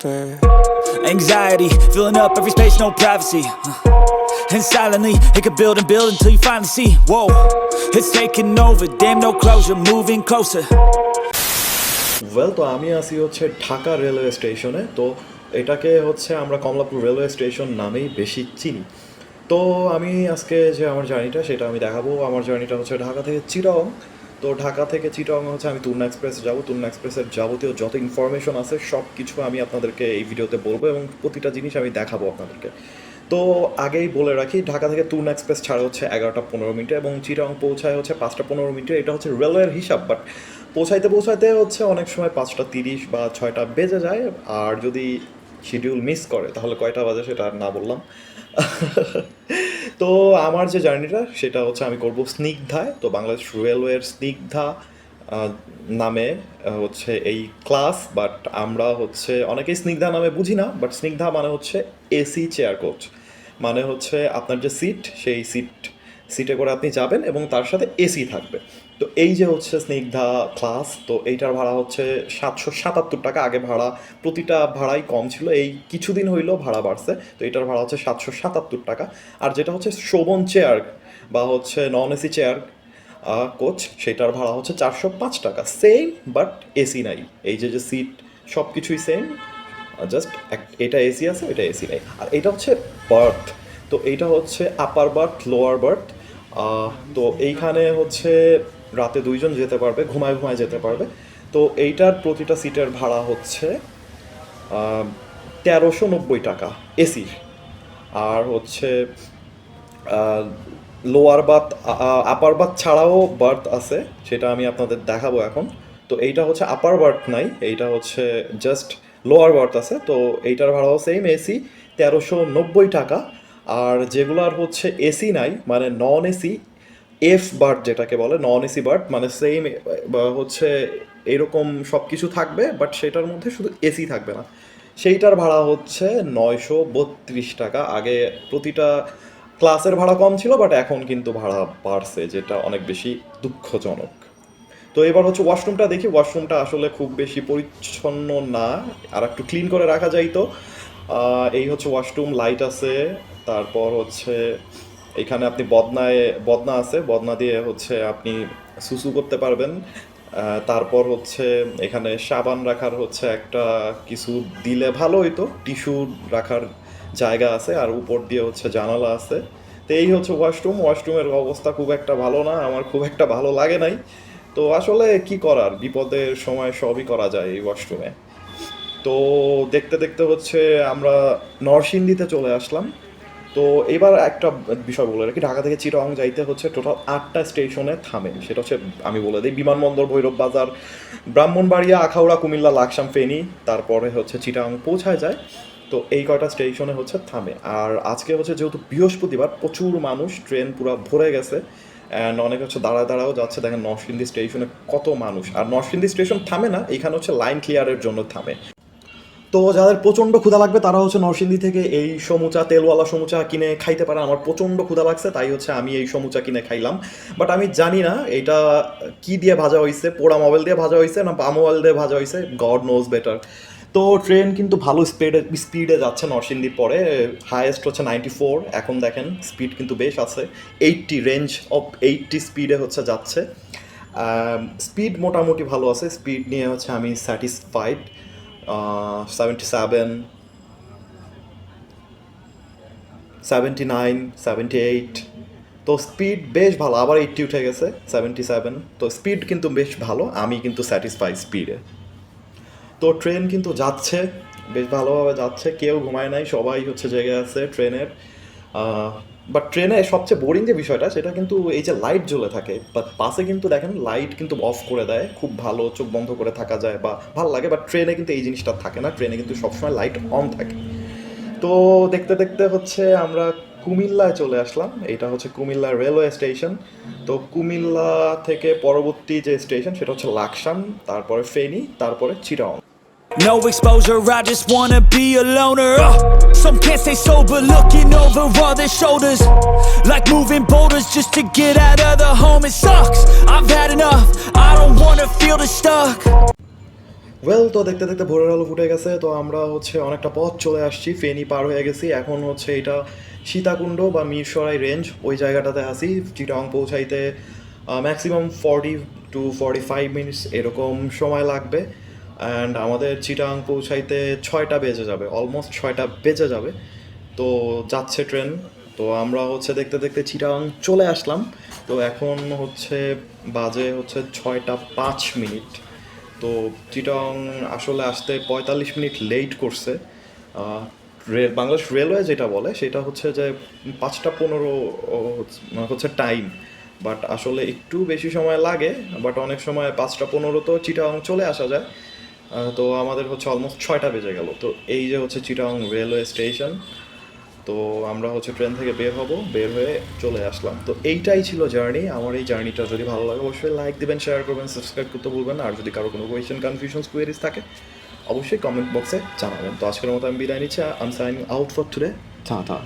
deeper. Anxiety filling up every space, no privacy. And silently, it could build and build until you finally see. Whoa, it's taking over. Damn, no closure, moving closer. Well তো আমি আছি হচ্ছে Dhaka railway স্টেশনে তো এটাকে হচ্ছে আমরা Kamalapur railway station নামেই বেশি চিনি তো আমি আজকে যে আমার জার্নিটা সেটা আমি দেখাবো আমার জার্নিটা হচ্ছে ঢাকা থেকে চিরং তো ঢাকা থেকে চিরং হচ্ছে আমি তুর্না এক্সপ্রেস যাব। তুর্না এক্সপ্রেসের যাবতীয় যত ইনফরমেশন আছে সব কিছু আমি আপনাদেরকে এই ভিডিওতে বলব এবং প্রতিটা জিনিস আমি দেখাবো আপনাদেরকে। তো আগেই বলে রাখি, ঢাকা থেকে তুর্না এক্সপ্রেস ছাড়া হচ্ছে এগারোটা পনেরো মিনিটে এবং চিরং পৌঁছায় হচ্ছে পাঁচটা পনেরো মিনিটে। এটা হচ্ছে রেলওয়ের হিসাব বাট পৌঁছাইতে পৌঁছাইতে হচ্ছে অনেক সময় পাঁচটা তিরিশ বা ছয়টা বেজে যায়। আর যদি শিডিউল মিস করে, তাহলে কয়টা বাজে সেটা আর না বললাম। তো আমার যে জার্নিটা, সেটা হচ্ছে আমি করব স্নিগ্ধায়। তো বাংলাদেশ রেলওয়ের স্নিগ্ধা নামে হচ্ছে এই ক্লাস, বাট আমরা হচ্ছে অনেকেই স্নিগ্ধা নামে বুঝি না, বাট স্নিগ্ধা মানে হচ্ছে এসি চেয়ার কোচ মানে হচ্ছে আপনার যে সিট, সেই সিট সিটে করে আপনি যাবেন এবং তার সাথে এসি থাকবে। তো এই যে হচ্ছে স্নিগ্ধা ক্লাস তো এইটার ভাড়া হচ্ছে সাতশো সাতাত্তর টাকা। আগে ভাড়া প্রতিটা ভাড়াই কম ছিল। এই কিছুদিন হইলেও ভাড়া বাড়ছে। তো এটার ভাড়া হচ্ছে সাতশো সাতাত্তর টাকা। আর যেটা হচ্ছে শোভন চেয়ার বা হচ্ছে নন এসি চেয়ার কোচ সেটার ভাড়া হচ্ছে চারশো পাঁচ টাকা। সেম বাট এসি নাই। এই যে যে সিট সব কিছুই সেম জাস্ট এটা এসি আছে এটা এসি নাই। আর এটা হচ্ছে বার্থ তো এইটা হচ্ছে আপার বার্থ লোয়ার বার্থ তো এইখানে হচ্ছে রাতে দুইজন যেতে পারবে, ঘুমায় ঘুমায় যেতে পারবে। তো এইটার প্রতিটা সিটের ভাড়া হচ্ছে তেরোশো নব্বই টাকা এসির। আর হচ্ছে লোয়ার বাথ আপার বাথ ছাড়াও বার্থ আছে, সেটা আমি আপনাদের দেখাবো এখন। তো এইটা হচ্ছে আপার বার্থ নাই, এইটা হচ্ছে জাস্ট লোয়ার বার্থ আছে। তো এইটার ভাড়াও সেম এসি তেরোশো নব্বই টাকা। আর যেগুলার হচ্ছে এসি নাই মানে নন এসি এফ বার্থ যেটাকে বলে নন এসি বার্থ মানে সেম হচ্ছে এরকম সব কিছু থাকবে বাট সেটার মধ্যে শুধু এসি থাকবে না। সেইটার ভাড়া হচ্ছে নয়শো বত্রিশ টাকা। আগে প্রতিটা ক্লাসের ভাড়া কম ছিল বাট এখন কিন্তু ভাড়া বাড়ছে, যেটা অনেক বেশি দুঃখজনক। তো এবার হচ্ছে ওয়াশরুমটা দেখি। ওয়াশরুমটা আসলে খুব বেশি পরিচ্ছন্ন না আর একটু ক্লিন করে রাখা যাইতো। এই হচ্ছে ওয়াশরুম লাইট আছে তারপর হচ্ছে এখানে আপনি বদনায়, বদনা আছে, বদনা দিয়ে হচ্ছে আপনি সুসু করতে পারবেন। তারপর হচ্ছে এখানে সাবান রাখার হচ্ছে একটা কিছু দিলে ভালো হইতো, টিস্যু রাখার জায়গা আছে আর উপর দিয়ে হচ্ছে জানালা আছে। তো এই হচ্ছে ওয়াশরুম, ওয়াশরুমের অবস্থা খুব একটা ভালো না, আমার খুব একটা ভালো লাগে নাই। তো আসলে কি করার বিপদের সময় সবই করা যায় এই ওয়াশরুমে। তো দেখতে দেখতে হচ্ছে আমরা নরসিংদীতে চলে আসলাম। তো এবার একটা বিষয় বলে রাখি, ঢাকা থেকে চিরং যাইতে হচ্ছে টোটাল আটটা স্টেশনে থামে। সেটা হচ্ছে আমি বলে দিই, বিমানবন্দর, ভৈরব বাজার, ব্রাহ্মণবাড়িয়া, আখাউড়া, কুমিল্লা, লাকসাম, ফেনী, তারপরে হচ্ছে চিটাং পৌঁছায় যায়। তো এই কয়টা স্টেশনে হচ্ছে থামে। আর আজকে হচ্ছে যেহেতু বৃহস্পতিবার, প্রচুর মানুষ, ট্রেন পুরো ভরে গেছে। অ্যান্ড অনেক হচ্ছে দাঁড়া দাঁড়াও যাচ্ছে। দেখেন নর্থ নরসিংদী স্টেশনে কত মানুষ। আর নর্থ নরসিংদী স্টেশন থামে না, এখানে হচ্ছে লাইন ক্লিয়ারের জন্য থামে। তো যাদের প্রচণ্ড ক্ষুধা লাগবে, তারা হচ্ছে নরসিংদী থেকে এই সমুচা, তেলওয়ালা সমুচা কিনে খাইতে পারে। আমার প্রচণ্ড ক্ষুধা লাগছে, তাই হচ্ছে আমি এই সমুচা কিনে খাইলাম। বাট আমি জানি না এটা কি দিয়ে ভাজা হয়েছে পোড়া মোবাইল দিয়ে ভাজা হয়েছে না পাম মোবাইল দিয়ে ভাজা হয়েছে গড নোজ বেটার তো ট্রেন কিন্তু ভালো স্পিডে স্পিডে যাচ্ছে নরসিংদীর পরে হায়েস্ট হচ্ছে নাইনটি ফোর এখন দেখেন স্পিড কিন্তু বেশ আছে। এইটটি রেঞ্জ অফ এইটটি স্পিডে হচ্ছে যাচ্ছে। স্পিড মোটামুটি ভালো আছে স্পিড নিয়ে হচ্ছে আমি satisfied seventy seven seventy nine seventy eight তো স্পিড বেশ ভালো, আবার এইটটি উঠে গেছে সেভেন্টি সেভেন তো স্পিড কিন্তু বেশ ভালো, আমি কিন্তু স্যাটিসফাই স্পিডে তো ট্রেন কিন্তু যাচ্ছে, বেশ ভালোভাবে যাচ্ছে, কেউ ঘুমায় নাই, সবাই হচ্ছে জেগে আছে ট্রেনের বাট ট্রেনে সবচেয়ে বোরিং যে বিষয়টা, সেটা কিন্তু এই যে লাইট জ্বলে থাকে। বাট বাসে কিন্তু দেখেন লাইট কিন্তু অফ করে দেয়। খুব ভালো চোখ বন্ধ করে থাকা যায় বা ভালো লাগে বাট ট্রেনে কিন্তু এই জিনিসটা থাকে না। ট্রেনে কিন্তু সবসময় লাইট অন থাকে। তো দেখতে দেখতে হচ্ছে আমরা কুমিল্লায় চলে আসলাম। এটা হচ্ছে কুমিল্লা রেলওয়ে স্টেশন তো কুমিল্লা থেকে পরবর্তী যে স্টেশন সেটা হচ্ছে লাকসাম, তারপরে ফেনী, তারপরে Chittagong No exposure, I just wanna be a loner. Uh, some can't stay sober, looking over all their shoulders. Like moving boulders just to get out of the home. It sucks, I've had enough. I don't wanna feel the stuck. Well তো দেখতে দেখতে ভোরের আলো ফুটে গেছে তো আমরা হচ্ছে অনেকটা পথ চলে আসছি ফেনি পার হয়ে গেছি এখন হচ্ছে এটা সীতাকুণ্ড বা মিরসরাই রেঞ্জ ওই জায়গাটাতে আসি চিটাং পৌঁছাইতে maximum forty two forty five minutes এরকম সময় লাগবে অ্যান্ড আমাদের চিটাং পৌঁছাইতে ছয়টা বেজে যাবে অলমোস্ট ছয়টা বেজে যাবে। তো যাচ্ছে ট্রেন তো আমরা হচ্ছে দেখতে দেখতে চিটাং চলে আসলাম। তো এখন হচ্ছে বাজে হচ্ছে ছয়টা পাঁচ মিনিট। তো চিটং আসলে আসতে পঁয়তাল্লিশ মিনিট লেট করছে। রেল বাংলাদেশ রেলওয়ে যেটা বলে, সেটা হচ্ছে যে পাঁচটা পনেরো হচ্ছে- টাইম বাট আসলে একটু বেশি সময় লাগে বাট অনেক সময় পাঁচটা পনেরো তো চিটাং চলে আসা যায়। তো আমাদের হচ্ছে অলমোস্ট ছয়টা বেজে গেল। তো এই যে হচ্ছে চিটাং রেলওয়ে স্টেশন তো আমরা হচ্ছে ট্রেন থেকে বের হব, বের হয়ে চলে আসলাম। তো এইটাই ছিল জার্নি আমার এই জার্নিটা যদি ভালো লাগে, অবশ্যই লাইক দিবেন শেয়ার করবেন সাবস্ক্রাইব করতে ভুলবেন আর যদি কারও কোনো কোয়েশ্চেন কনফিউশন কোয়েরিজ থাকে, অবশ্যই কমেন্ট বক্সে জানাবেন। তো আজকের মতো আমি বিদায় নিচ্ছি। I'm signing out for today টা